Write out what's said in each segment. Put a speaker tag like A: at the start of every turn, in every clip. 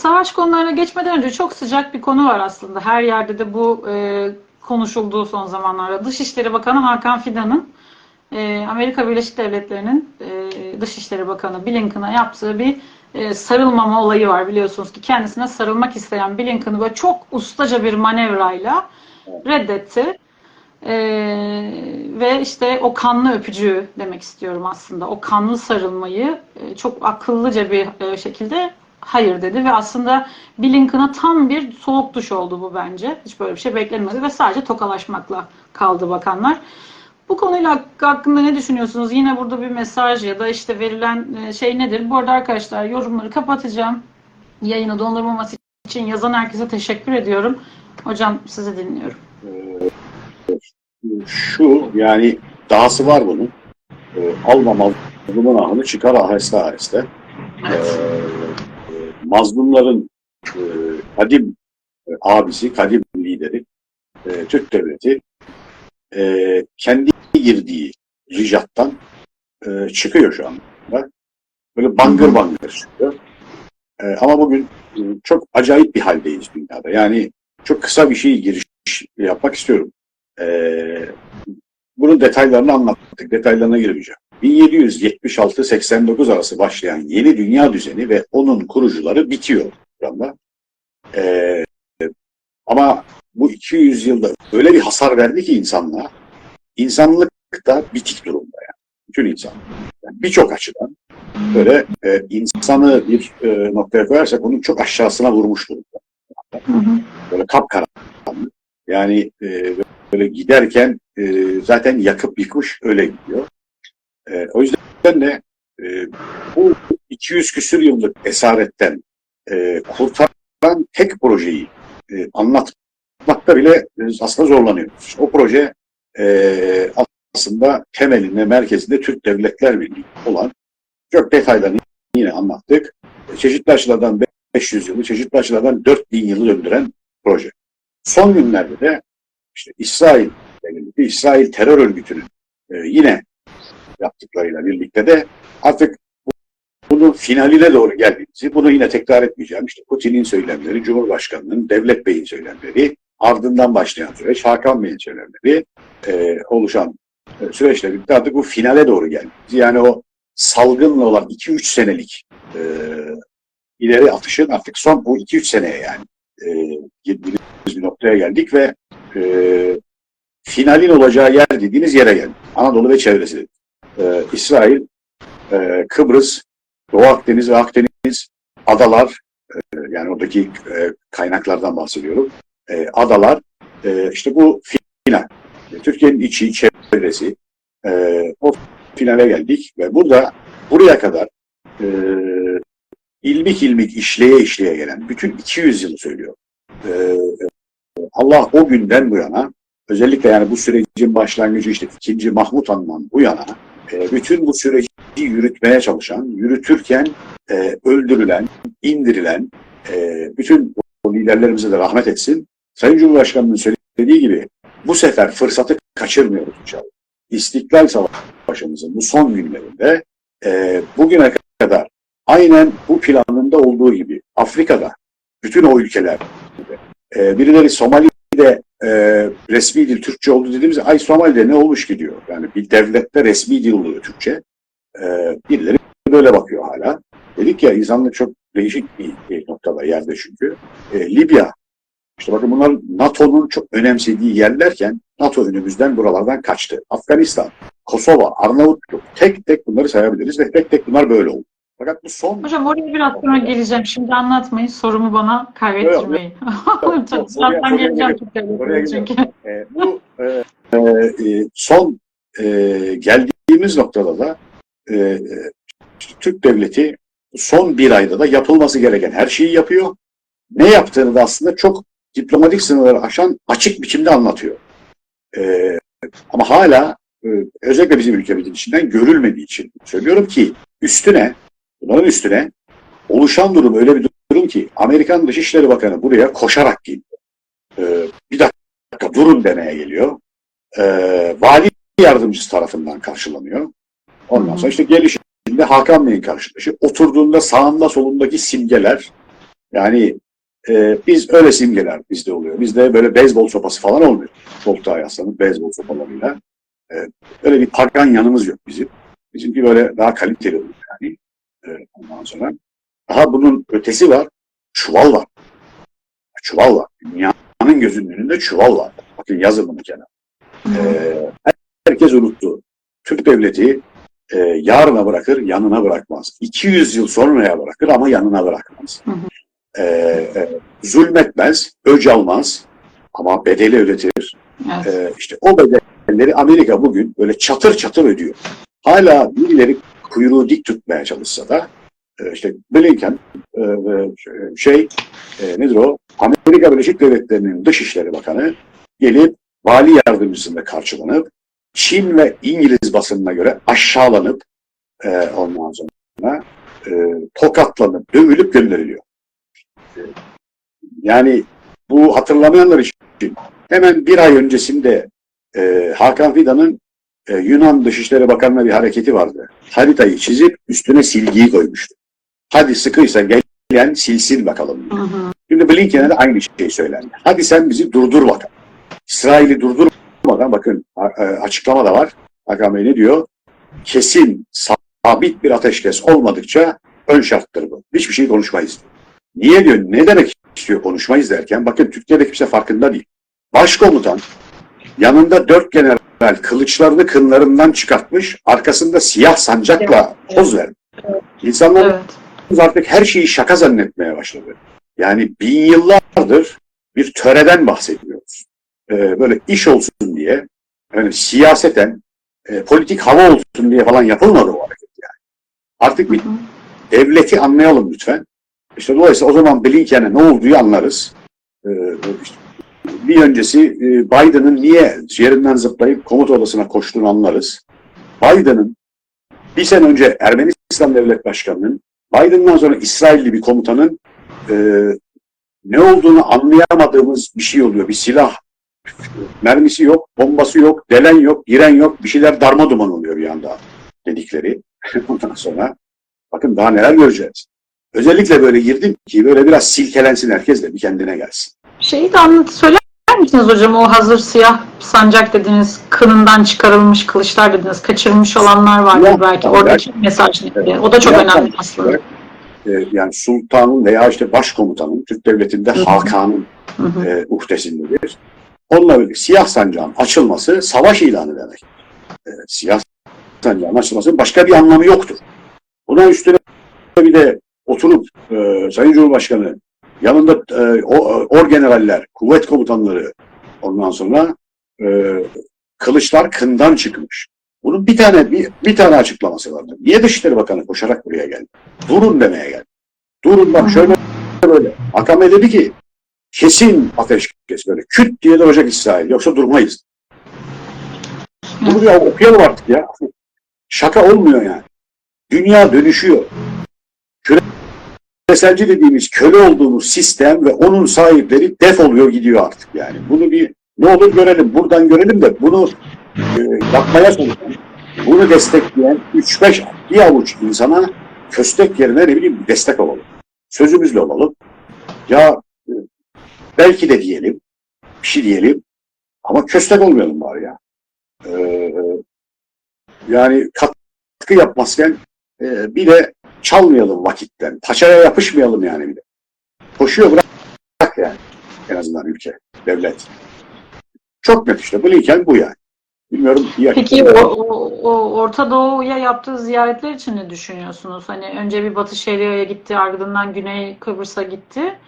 A: savaş konularına geçmeden önce çok sıcak bir konu var aslında. Her yerde de bu e, konuşulduğu son zamanlarda. Dışişleri Bakanı Hakan Fidan'ın e, Amerika Birleşik Devletleri'nin e, Dışişleri Bakanı Blinken'a yaptığı bir e, sarılmama olayı var biliyorsunuz ki kendisine sarılmak isteyen Blinken'ı böyle çok ustaca bir manevrayla reddetti. E, ve işte o kanlı öpücüğü demek istiyorum aslında. O kanlı sarılmayı e, çok akıllıca bir e, şekilde hayır dedi ve aslında Blinken'a tam bir soğuk duş oldu bu bence. Hiç böyle bir şey beklenmedi ve sadece tokalaşmakla kaldı bakanlar. Bu konuyla hakkında ne düşünüyorsunuz? Yine burada bir mesaj ya da işte verilen e, şey nedir? Bu arada arkadaşlar yorumları kapatacağım. Yayını dondurmaması için yazan herkese teşekkür ediyorum. Hocam sizi dinliyorum.
B: Şu yani dahası var bunun. E, alma mazlumun ahını çıkar aheste aheste. E, e, mazlumların e, kadim e, abisi, kadim lideri e, Türk Devleti e, kendi girdiği ricattan e, çıkıyor şu anda. Böyle bangır bangır çıkıyor. E, ama bugün e, çok acayip bir haldeyiz dünyada. Yani çok kısa bir şey giriş yapmak istiyorum. E, bunun detaylarını anlattık. Detaylarına girmeyeceğim. 1776-89 arası başlayan yeni dünya düzeni ve onun kurucuları bitiyor şu anda. E, ama bu 200 yılda öyle bir hasar verdi ki insanlığa. İnsanlık da bitik durumda yani. Bütün insan. Yani Birçok açıdan böyle e, insanı bir e, noktaya koyarsak onun çok aşağısına vurmuş durumda. Böyle kapkaranlık. Yani e, böyle giderken e, zaten yakıp yıkmış öyle gidiyor. E, o yüzden de e, bu 200 küsür yıllık esaretten e, kurtaran tek projeyi e, anlatmakta bile e, aslında zorlanıyoruz. O proje e, aslında temelinde, merkezinde Türk Devletler Birliği olan çok detaylarını yine anlattık. Çeşitli açılardan 500 yılı, çeşitli açılardan 4000 yılı döndüren proje. Son günlerde de işte İsrail, İsrail terör örgütünün e, yine yaptıklarıyla birlikte de artık bunun finaline doğru geldiğimizi, bunu yine tekrar etmeyeceğim. İşte Putin'in söylemleri, Cumhurbaşkanı'nın, Devlet Bey'in söylemleri, ardından başlayan süreç, Hakan Bey'in söylemleri e, oluşan e, süreçle birlikte artık bu finale doğru geldi. Yani o salgınla olan 2-3 senelik e, ileri atışın artık son bu 2-3 seneye yani e, girdiğimiz bir noktaya geldik ve e, finalin olacağı yer dediğiniz yere geldik. Anadolu ve çevresi. E, İsrail, e, Kıbrıs, Doğu Akdeniz ve Akdeniz adalar e, yani oradaki e, kaynaklardan bahsediyorum. E, adalar e, işte bu final. E, Türkiye'nin içi, çevresi e, o finale geldik ve burada buraya kadar e, ilmik ilmik işleye işleye gelen bütün 200 yılı söylüyor. E, Allah o günden bu yana özellikle yani bu sürecin başlangıcı işte 2. Mahmut Han'dan bu yana e, bütün bu süreci yürütmeye çalışan, yürütürken e, öldürülen, indirilen e, bütün bu liderlerimize de rahmet etsin. Sayın Cumhurbaşkanı'nın söylediği gibi bu sefer fırsatı kaçırmıyoruz inşallah. İstiklal Savaşımızın bu son günlerinde e, bugüne kadar aynen bu planında olduğu gibi Afrika'da bütün o ülkeler e, birileri Somali'de e, resmi dil Türkçe oldu dediğimizde ay Somali'de ne olmuş ki diyor. Yani bir devlette resmi dil oluyor Türkçe. E, birileri böyle bakıyor hala. Dedik ya insanlık çok değişik bir noktada yerde çünkü. E, Libya işte bakın bunlar NATO'nun çok önemsediği yerlerken NATO önümüzden buralardan kaçtı. Afganistan, Kosova, Arnavutluk tek tek bunları sayabiliriz ve tek tek bunlar böyle oldu. Fakat bu son...
A: Hocam oraya biraz sonra geleceğim. Şimdi anlatmayın. Sorumu bana kaybettirmeyin. Çok zaten geleceğim
B: Oraya
A: çünkü.
B: E, bu e, e, son e, geldiğimiz noktada da e, e, Türk Devleti son bir ayda da yapılması gereken her şeyi yapıyor. Ne yaptığını da aslında çok diplomatik sınırları aşan açık biçimde anlatıyor. E, ama hala e, özellikle bizim ülkemizin içinden görülmediği için söylüyorum ki üstüne, bunların üstüne oluşan durum öyle bir durum ki Amerikan Dışişleri Bakanı buraya koşarak geliyor. E, bir dakika durun demeye geliyor. E, vali yardımcısı tarafından karşılanıyor. Ondan sonra işte gelişinde Hakan Bey'in karşılaşı. Oturduğunda sağında solundaki simgeler Yani e, biz öyle simgeler bizde oluyor. Bizde böyle beyzbol sopası falan olmuyor. Koltuğa yaslanıp beyzbol sopalarıyla. E, öyle bir pagan yanımız yok bizim. Bizimki böyle daha kaliteli oluyor E, ondan sonra. Daha bunun ötesi var. Çuval var. Çuval var. Dünyanın gözünün önünde çuval var. Bakın yazın bunu kenara. Ee, herkes unuttu. Türk devleti e, yarına bırakır, yanına bırakmaz. 200 yıl sonraya bırakır ama yanına bırakmaz.
A: Hı hı.
B: Ee, e, zulmetmez, öc almaz ama bedeli ödetir.
A: Evet.
B: Ee, işte o bedelleri Amerika bugün böyle çatır çatır ödüyor. Hala birileri kuyruğu dik tutmaya çalışsa da e, işte Blinken e, e, şey e, nedir o? Amerika Birleşik Devletleri'nin Dışişleri Bakanı gelip vali yardımcısında karşılanıp Çin ve İngiliz basınına göre aşağılanıp ondan sonra tokatlanıp dövülüp gönderiliyor. Yani bu hatırlamayanlar için hemen bir ay öncesinde Hakan Fidan'ın e, Yunan Dışişleri Bakanı'na bir hareketi vardı. Haritayı çizip üstüne silgiyi koymuştu. Hadi sıkıysa gelen silsin bakalım. diye.
A: Hı hı.
B: Şimdi Blinken'e de aynı şey söylendi. Hadi sen bizi durdur bakalım. İsrail'i durdurmadan bakın a- açıklama da var. Hakan Bey ne diyor? Kesin, sabit bir ateşkes olmadıkça ön şarttır bu. Hiçbir şey konuşmayız. Niye diyor? Ne demek istiyor konuşmayız derken? Bakın Türkiye'de kimse farkında değil. Başkomutan yanında dört general kılıçlarını kınlarından çıkartmış, arkasında siyah sancakla poz vermiş. İnsanlar
A: Evet.
B: artık her şeyi şaka zannetmeye başladı. Yani bin yıllardır bir töreden bahsediyoruz. Ee, böyle iş olsun diye, yani siyaseten, e, politik hava olsun diye falan yapılmadı o hareket yani. Artık bir
A: Hı hı.
B: devleti anlayalım lütfen. İşte dolayısıyla o zaman Blinken'e ne olduğu anlarız. Ee, işte bir öncesi e, Biden'ın niye yerinden zıplayıp komuta odasına koştuğunu anlarız. Biden'ın bir sene önce Ermenistan Devlet Başkanı'nın Biden'dan sonra İsrailli bir komutanın e, ne olduğunu anlayamadığımız bir şey oluyor. Bir silah mermisi yok, bombası yok, delen yok, giren yok. Bir şeyler darma duman oluyor bir anda dedikleri. Ondan sonra bakın daha neler göreceğiz. Özellikle böyle girdim ki böyle biraz silkelensin herkes de bir kendine gelsin.
A: Şeyi de anlat söyler misiniz hocam? O hazır siyah sancak dediniz, kınından çıkarılmış kılıçlar dediniz, kaçırmış olanlar vardı
B: Siyah
A: belki. Oradaki mesaj ne? O da çok
B: Siyah
A: önemli aslında.
B: e, yani sultanın veya işte başkomutanın Türk devletinde
A: Hı hı.
B: Hakan'ın
A: Hı hı.
B: e, uhdesindedir. Onunla birlikte siyah sancağın açılması savaş ilanı demek. E, siyah sancağın açılması başka bir anlamı yoktur. Buna üstüne bir de oturup e, Sayın Cumhurbaşkanı yanında e, o, orgeneraller, kuvvet komutanları ondan sonra e, kılıçlar kından çıkmış. Bunun bir tane bir, bir tane açıklaması vardı. Niye Dışişleri Bakanı koşarak buraya geldi? Durun demeye geldi. Durun bak şöyle böyle. Akame dedi ki kesin ateşkes böyle küt diye de olacak İsrail. Yoksa durmayız. Bunu bir okuyalım artık ya. Şaka olmuyor yani. Dünya dönüşüyor. Küreselci dediğimiz köle olduğumuz sistem ve onun sahipleri defoluyor gidiyor artık yani. Bunu bir ne olur görelim. Buradan görelim de bunu e, yapmaya çalışan, bunu destekleyen 3-5 bir avuç insana köstek yerine ne bileyim destek olalım. Sözümüzle olalım. Ya e, belki de diyelim, bir şey diyelim ama köstek olmayalım bari ya. Ee, yani katkı yapmazken e, bir de çalmayalım vakitten. Paçaya yapışmayalım yani bir de. Koşuyor bırak, bırak yani. En azından ülke, devlet. Çok net işte. Blinken bu yani. Bilmiyorum. iyi
A: Peki o, o, o Orta Doğu'ya yaptığı ziyaretler için ne düşünüyorsunuz? Hani önce bir Batı Şeria'ya gitti, ardından Güney Kıbrıs'a gitti.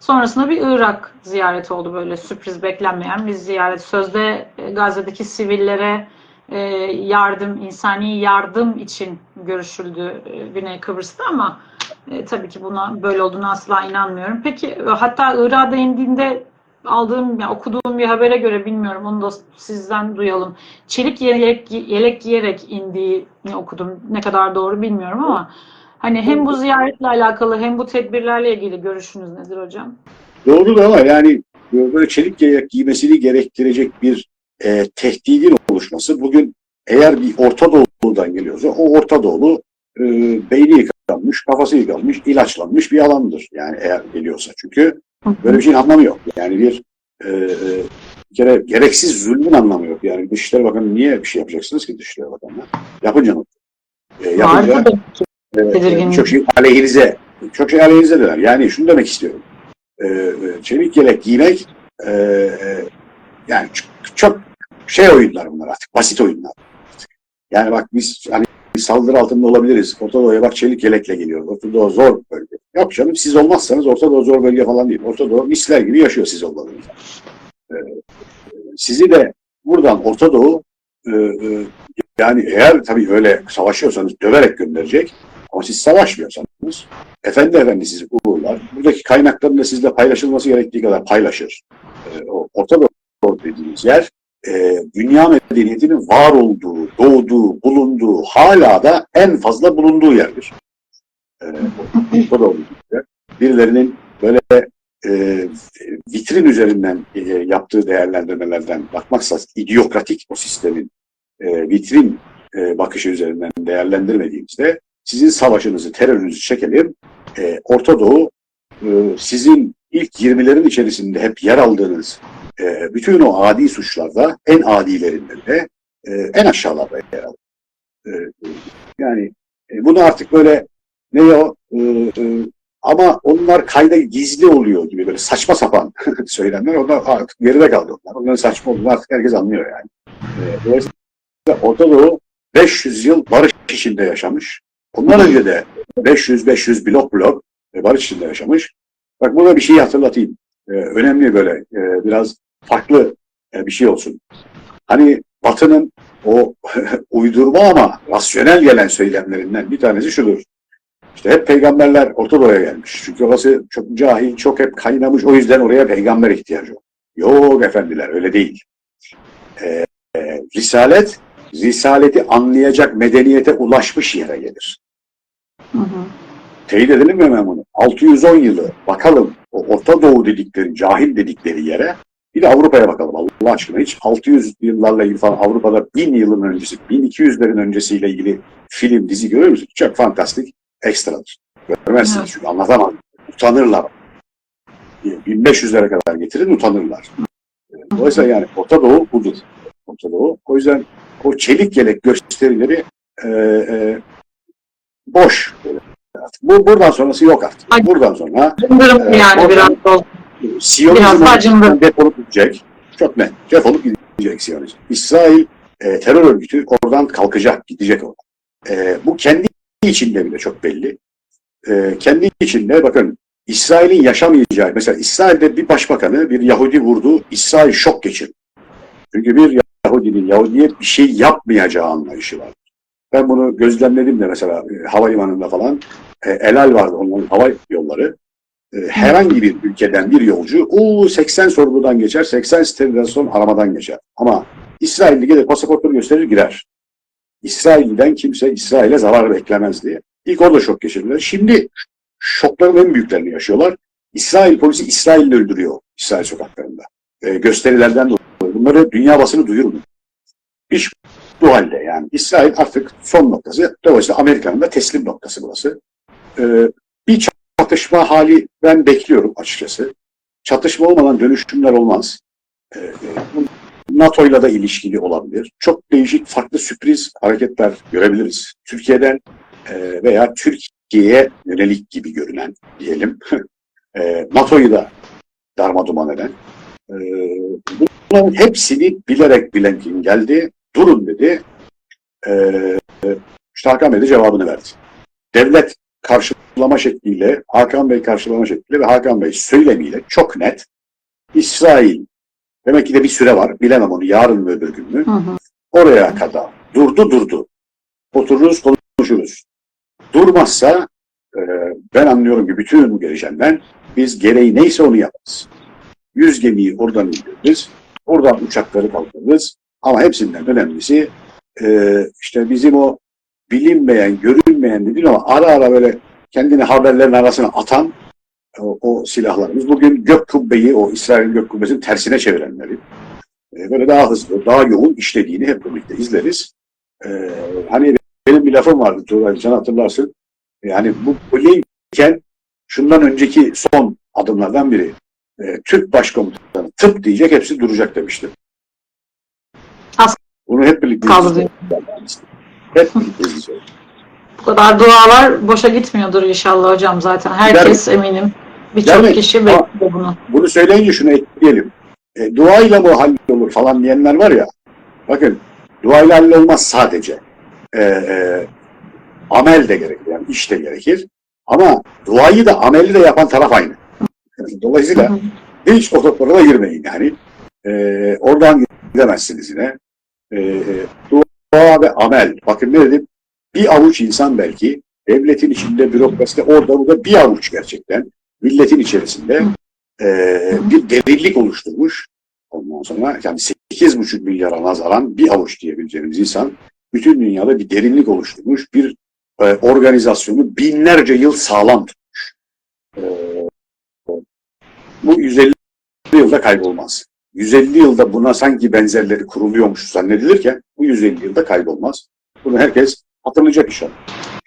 A: Sonrasında bir Irak ziyareti oldu böyle sürpriz beklenmeyen bir ziyaret. Sözde e, Gazze'deki sivillere e, yardım, insani yardım için görüşüldü e, Güney Kıbrıs'ta ama e, tabii ki buna böyle olduğunu asla inanmıyorum. Peki e, hatta Irak'a indiğinde aldığım, okuduğum bir habere göre bilmiyorum onu da sizden duyalım. Çelik yelek, yelek giyerek indiğini okudum. Ne kadar doğru bilmiyorum ama hani hem bu ziyaretle alakalı hem bu tedbirlerle ilgili görüşünüz nedir hocam?
B: Doğru da ama yani böyle çelik yelek giymesini gerektirecek bir e, tehdidin oluşması bugün eğer bir Orta Doğu'dan geliyorsa o Orta Doğu e, beyni yıkanmış, kafası yıkanmış, ilaçlanmış bir alandır. Yani eğer geliyorsa. Çünkü böyle bir şeyin anlamı yok. Yani bir e, e, bir kere gereksiz zulmün anlamı yok. Yani Dışişleri Bakanı niye bir şey yapacaksınız ki Dışişleri Bakanı'na? Yapınca mı? E, yapınca e, çok şey aleyhinize çok şey aleyhinize döner. Yani şunu demek istiyorum. E, e, çelik yelek giymek e, e, yani çok, çok şey oyunlar bunlar artık. Basit oyunlar. Yani bak biz hani saldırı altında olabiliriz. Orta Doğu'ya bak çelik yelekle geliyor. Orta Doğu zor bölge. Yok canım siz olmazsanız Orta Doğu zor bölge falan değil. Orta Doğu misler gibi yaşıyor siz olmadığınızda. Ee, sizi de buradan Orta Doğu e, e, yani eğer tabii öyle savaşıyorsanız döverek gönderecek ama siz savaşmıyorsanız efendi efendi sizi uğurlar. Buradaki kaynakların da sizle paylaşılması gerektiği kadar paylaşır. Ee, o Orta Doğu dediğiniz yer e, dünya medeniyetinin var olduğu, doğduğu, bulunduğu, hala da en fazla bulunduğu yerdir. E, o da olduğu. Birilerinin böyle e, vitrin üzerinden e, yaptığı değerlendirmelerden bakmaksa idiokratik o sistemin e, vitrin e, bakışı üzerinden değerlendirmediğimizde sizin savaşınızı, terörünüzü çekelim. E, Orta Doğu e, sizin ilk 20'lerin içerisinde hep yer aldığınız e, bütün o adi suçlarda en adilerinde de e, en aşağılarda yer alır. E, yani e, bunu artık böyle ne o e, e, ama onlar kayda gizli oluyor gibi böyle saçma sapan söylemler onlar artık geride kaldı onlar. Onların saçma olduğunu artık herkes anlıyor yani. E, dolayısıyla Orta Doğu 500 yıl barış içinde yaşamış. Ondan önce de 500-500 blok blok e, barış içinde yaşamış. Bak burada bir şey hatırlatayım. E, önemli böyle e, biraz farklı e, bir şey olsun. Hani Batı'nın o uydurma ama rasyonel gelen söylemlerinden bir tanesi şudur. İşte hep peygamberler Orta Doğu'ya gelmiş. Çünkü orası çok cahil, çok hep kaynamış. O yüzden oraya peygamber ihtiyacı yok. Yok efendiler öyle değil. Ee, e, risalet, risaleti anlayacak medeniyete ulaşmış yere gelir.
A: Hı hı.
B: Teyit edelim mi hemen bunu? 610 yılı bakalım o Orta Doğu dedikleri, cahil dedikleri yere bir de Avrupa'ya bakalım Allah aşkına. Hiç 600 yıllarla ilgili falan Avrupa'da 1000 yılın öncesi, 1200'lerin öncesiyle ilgili film, dizi görüyor musunuz? Çok fantastik, ekstradır. Görmezsiniz
A: Evet.
B: çünkü anlatamam. Utanırlar. 1500'lere kadar getirin utanırlar. Dolayısıyla yani Orta Doğu budur. Orta Doğu. O yüzden o çelik yelek gösterileri e, e, boş. Artık. Bu, buradan sonrası yok artık.
A: Ay.
B: Buradan sonra
A: Cımbırım
B: Evet,
A: yani biraz da. Biraz
B: Siyonizm defolup gidecek. Çok net. Defolup gidecek Siyonizm. İsrail e, terör örgütü oradan kalkacak, gidecek oradan. E, bu kendi içinde bile çok belli. E, kendi içinde bakın İsrail'in yaşamayacağı, mesela İsrail'de bir başbakanı bir Yahudi vurdu, İsrail şok geçirdi. Çünkü bir Yahudinin Yahudiye bir şey yapmayacağı anlayışı var. Ben bunu gözlemledim de mesela e, havalimanında falan. E, Elal vardı onların hava yolları e, herhangi bir ülkeden bir yolcu o 80 sorgudan geçer, 80 sterilasyon aramadan geçer. Ama İsrailli gelir pasaportunu gösterir girer. İsrail'den kimse İsrail'e zarar beklemez diye. İlk orada şok geçirdiler. Şimdi şokların en büyüklerini yaşıyorlar. İsrail polisi İsrail'i öldürüyor İsrail sokaklarında. E, gösterilerden dolayı. Bunları dünya basını duyurmuyor. İş bu halde yani. İsrail artık son noktası. Dolayısıyla Amerika'nın da teslim noktası burası. E, bir çatışma hali ben bekliyorum açıkçası. Çatışma olmadan dönüşümler olmaz. Ee, NATO'yla da ilişkili olabilir. Çok değişik farklı sürpriz hareketler görebiliriz. Türkiye'den e, veya Türkiye'ye yönelik gibi görünen diyelim. e, NATO'yu da darma duman eden. E, bunların hepsini bilerek Blinken geldi. Durun dedi. E, işte Hakan Bey de cevabını verdi. Devlet karşılama şekliyle, Hakan Bey karşılama şekliyle ve Hakan Bey söylemiyle çok net İsrail, demek ki de bir süre var, bilemem onu yarın mı öbür gün mü,
A: Hı hı.
B: oraya kadar durdu durdu. Otururuz konuşuruz. Durmazsa e, ben anlıyorum ki bütün gelişenden biz gereği neyse onu yaparız. Yüz gemiyi oradan indiririz, oradan uçakları kaldırırız ama hepsinden önemlisi e, işte bizim o bilinmeyen, görünmeyen dediğin ama ara ara böyle kendini haberlerin arasına atan o, o silahlarımız. Bugün gök kubbeyi, o İsrail gök kubbesinin tersine çevirenleri e, böyle daha hızlı, daha yoğun işlediğini hep birlikte izleriz. E, hani benim bir lafım vardı Tuğrul sen hatırlarsın. Yani bu böyleyken şundan önceki son adımlardan biri e, Türk başkomutanı tıp diyecek hepsi duracak demiştim.
A: As-
B: Bunu hep birlikte
A: Kaldı
B: izleyeceğiz. Hep birlikte izleyeceğiz.
A: Bu kadar dualar boşa gitmiyordur inşallah hocam zaten. Herkes eminim. Birçok
B: mi?
A: kişi bekliyor bunu.
B: Bunu söyleyince şunu ekleyelim. E, duayla mı hallolur falan diyenler var ya. Bakın duayla hallolmaz sadece. E, e, amel de gerekir. Yani iş de gerekir. Ama duayı da ameli de yapan taraf aynı. Dolayısıyla hiç o toplara da girmeyin yani. E, oradan gidemezsiniz yine. E, e, dua ve amel. Bakın ne dedim? Bir avuç insan belki devletin içinde, bürokraside, orada burada bir avuç gerçekten milletin içerisinde e, bir derinlik oluşturmuş. Ondan sonra yani 8,5 milyara nazaran bir avuç diyebileceğimiz insan bütün dünyada bir derinlik oluşturmuş. Bir e, organizasyonu binlerce yıl sağlam tutmuş. E, bu 150 yılda kaybolmaz. 150 yılda buna sanki benzerleri kuruluyormuş zannedilirken bu 150 yılda kaybolmaz. Bunu herkes hatırlayacak inşallah.